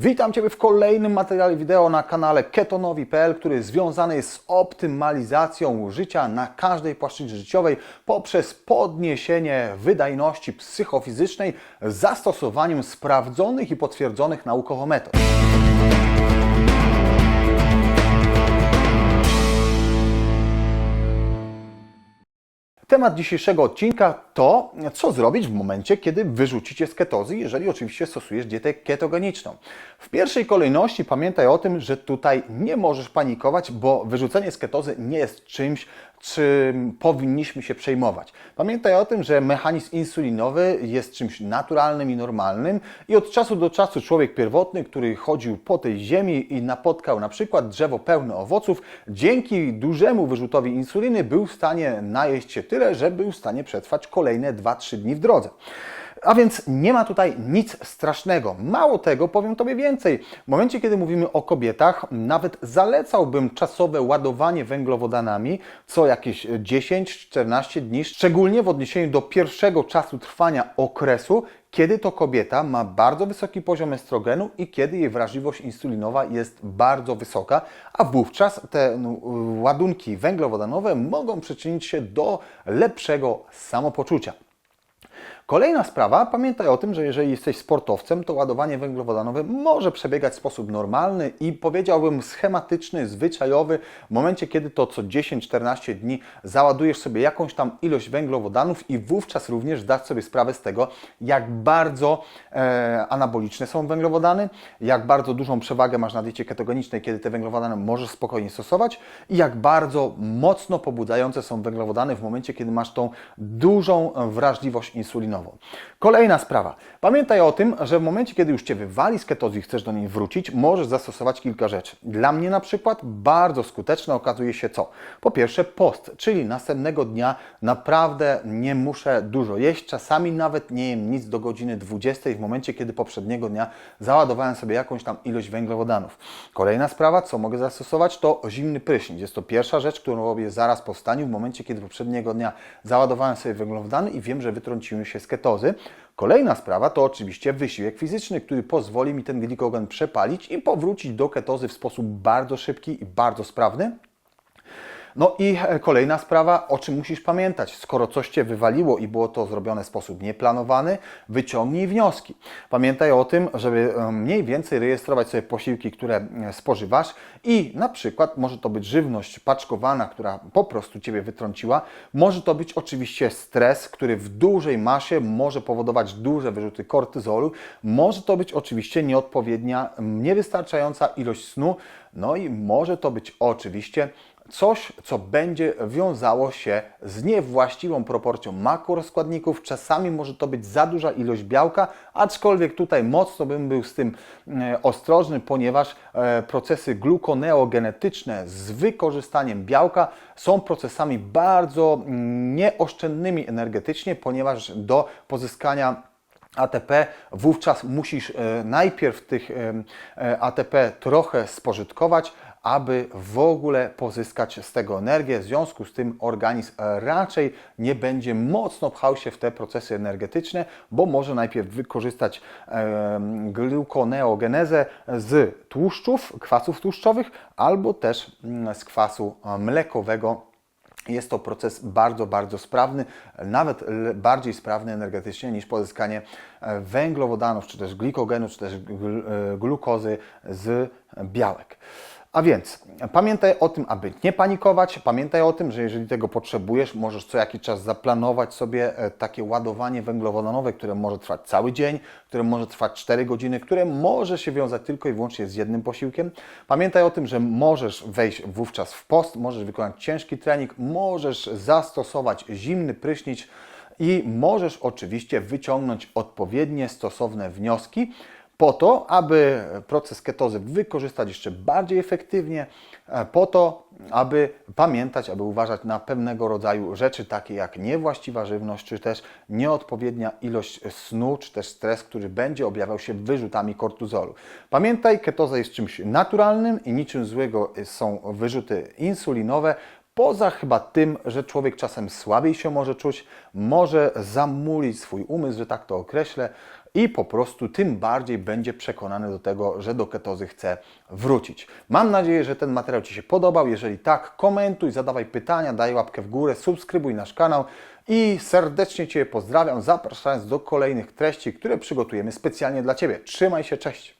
Witam Ciebie w kolejnym materiale wideo na kanale ketonowi.pl, który związany jest z optymalizacją życia na każdej płaszczyźnie życiowej poprzez podniesienie wydajności psychofizycznej zastosowaniem sprawdzonych i potwierdzonych naukowo metod. Temat dzisiejszego odcinka to, co zrobić w momencie, kiedy wyrzucicie z ketozy, jeżeli oczywiście stosujesz dietę ketogeniczną. W pierwszej kolejności pamiętaj o tym, że tutaj nie możesz panikować, bo wyrzucenie z ketozy nie jest czymś, czym powinniśmy się przejmować. Pamiętaj o tym, że mechanizm insulinowy jest czymś naturalnym i normalnym i od czasu do czasu człowiek pierwotny, który chodził po tej ziemi i napotkał na przykład drzewo pełne owoców, dzięki dużemu wyrzutowi insuliny był w stanie najeść się tyle, że był w stanie przetrwać kolejne 2-3 dni w drodze. A więc nie ma tutaj nic strasznego. Mało tego, powiem Tobie więcej. W momencie, kiedy mówimy o kobietach, nawet zalecałbym czasowe ładowanie węglowodanami co jakieś 10-14 dni, szczególnie w odniesieniu do pierwszego czasu trwania okresu, kiedy to kobieta ma bardzo wysoki poziom estrogenu i kiedy jej wrażliwość insulinowa jest bardzo wysoka, a wówczas te no, ładunki węglowodanowe mogą przyczynić się do lepszego samopoczucia. Kolejna sprawa, pamiętaj o tym, że jeżeli jesteś sportowcem, to ładowanie węglowodanowe może przebiegać w sposób normalny i powiedziałbym schematyczny, zwyczajowy. W momencie, kiedy to co 10-14 dni załadujesz sobie jakąś tam ilość węglowodanów i wówczas również zdasz sobie sprawę z tego, jak bardzo e, anaboliczne są węglowodany, jak bardzo dużą przewagę masz na diecie ketogenicznej, kiedy te węglowodany możesz spokojnie stosować i jak bardzo mocno pobudzające są węglowodany w momencie, kiedy masz tą dużą wrażliwość insulinową. Kolejna sprawa. Pamiętaj o tym, że w momencie, kiedy już Cię wywali z ketozy i chcesz do niej wrócić, możesz zastosować kilka rzeczy. Dla mnie na przykład bardzo skuteczne okazuje się co? Po pierwsze post, czyli następnego dnia naprawdę nie muszę dużo jeść, czasami nawet nie jem nic do godziny 20 w momencie, kiedy poprzedniego dnia załadowałem sobie jakąś tam ilość węglowodanów. Kolejna sprawa, co mogę zastosować, to zimny prysznic. Jest to pierwsza rzecz, którą robię zaraz po wstaniu, w momencie, kiedy poprzedniego dnia załadowałem sobie węglowodany i wiem, że wytrąciłem się z Kolejna sprawa to oczywiście wysiłek fizyczny, który pozwoli mi ten glikogen przepalić i powrócić do ketozy w sposób bardzo szybki i bardzo sprawny. No i e, kolejna sprawa, o czym musisz pamiętać. Skoro coś Cię wywaliło i było to zrobione w sposób nieplanowany, wyciągnij wnioski. Pamiętaj o tym, żeby e, mniej więcej rejestrować sobie posiłki, które e, spożywasz i na przykład może to być żywność paczkowana, która po prostu Ciebie wytrąciła. Może to być oczywiście stres, który w dużej masie może powodować duże wyrzuty kortyzolu. Może to być oczywiście nieodpowiednia, niewystarczająca ilość snu. No i może to być oczywiście coś, co będzie wiązało się z niewłaściwą proporcją makroskładników. Czasami może to być za duża ilość białka, aczkolwiek tutaj mocno bym był z tym e, ostrożny, ponieważ e, procesy glukoneogenetyczne z wykorzystaniem białka są procesami bardzo mm, nieoszczędnymi energetycznie, ponieważ do pozyskania ATP, wówczas musisz e, najpierw tych ATP trochę spożytkować, aby w ogóle pozyskać z tego energię. W związku z tym organizm raczej nie będzie mocno pchał się w te procesy energetyczne, bo może najpierw wykorzystać e, glukoneogenezę z tłuszczów, kwasów tłuszczowych, albo też mm, z kwasu mlekowego jest to proces bardzo, bardzo sprawny, nawet bardziej sprawny energetycznie niż pozyskanie węglowodanów, czy też glikogenu, czy też glukozy z białek. A więc pamiętaj o tym, aby nie panikować. Pamiętaj o tym, że jeżeli tego potrzebujesz, możesz co jakiś czas zaplanować sobie e, takie ładowanie węglowodanowe, które może trwać cały dzień, które może trwać 4 godziny, które może się wiązać tylko i wyłącznie z jednym posiłkiem. Pamiętaj o tym, że możesz wejść wówczas w post, możesz wykonać ciężki trening, możesz zastosować zimny prysznic i możesz oczywiście wyciągnąć odpowiednie, stosowne wnioski po to, aby proces ketozy wykorzystać jeszcze bardziej efektywnie, e, po to, aby pamiętać, aby uważać na pewnego rodzaju rzeczy, takie jak niewłaściwa żywność, czy też nieodpowiednia ilość snu, czy też stres, który będzie objawiał się wyrzutami kortyzolu. Pamiętaj, ketoza jest czymś naturalnym i niczym złego są wyrzuty insulinowe, Poza chyba tym, że człowiek czasem słabiej się może czuć, może zamulić swój umysł, że tak to określę, i po prostu tym bardziej będzie przekonany do tego, że do ketozy chce wrócić. Mam nadzieję, że ten materiał Ci się podobał. Jeżeli tak, komentuj, zadawaj pytania, daj łapkę w górę, subskrybuj nasz kanał i serdecznie Cię pozdrawiam, zapraszając do kolejnych treści, które przygotujemy specjalnie dla Ciebie. Trzymaj się, cześć!